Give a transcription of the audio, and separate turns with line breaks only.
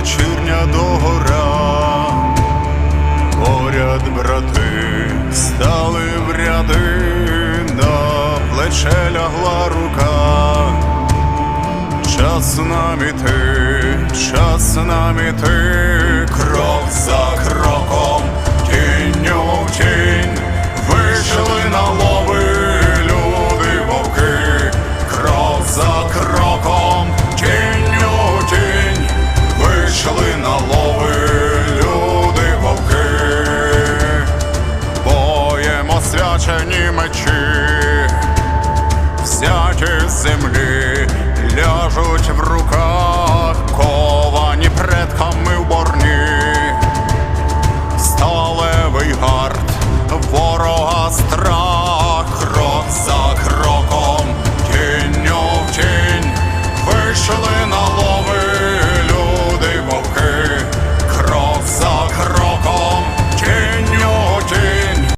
вечірня догора, поряд брати стали в ряди, на плече лягла рука. Час нам іти, час нам іти, кров за кроком, тінню в тінь. Налови люди вовки, боємо свячені мечі, всякі з землі ляжуть в руках, ковані предками в борні, сталевий гард, ворога страх, крок за кроком, тінню в тінь вийшли на лоб.